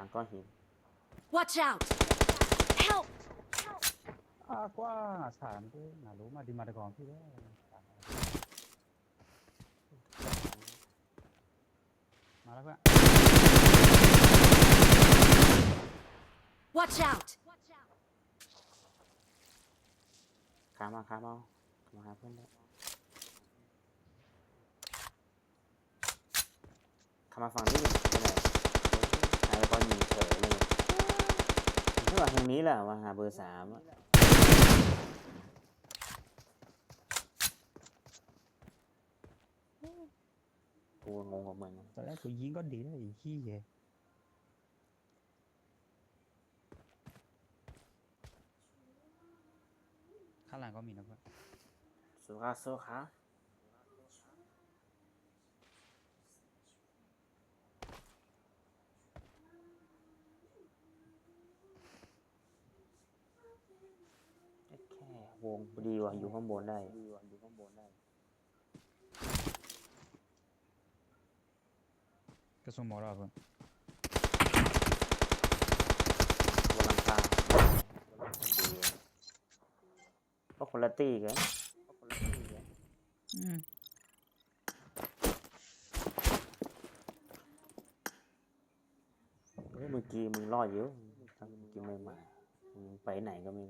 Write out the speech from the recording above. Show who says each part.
Speaker 1: ล้วรอนี่แล้วสองสามจัดไปหลังก้อนหิน
Speaker 2: Watch out! Help!
Speaker 3: Aqua sàn cái là lúa mà đi mà còn thì đấy. มาแล้วเพื่อน
Speaker 2: Watch out!
Speaker 1: ข้ามมาข้ามเอามาหาเพื่อนได้ข้ามมาฝั่งนี้ไปไหนหายไปก้อนหินเฉยเลยไม่ ว่าทางนี้แหละมาหาเบอร์สามอะกูงงกับมึง
Speaker 3: ตอนแรกกูยิงก็ดีแล้วไอ้ขี้เหี้ยข้างหลังก็มีนะเพื่อน
Speaker 1: สู้ค่ะสู้ค่ะ วงดีว่ะอยู่ข้างบนได้ดีว่ะอยู่ข้างบนได้
Speaker 3: กระสุนหมอเราเพื่อน
Speaker 1: บนหลังคาก็คนละตีกัน
Speaker 3: อืม
Speaker 1: เฮ้ยเมื่อกี้มึงรอดอยู่ถ้าเมื่อกี้ไม่มามึงไปไหนก็ไม่รู้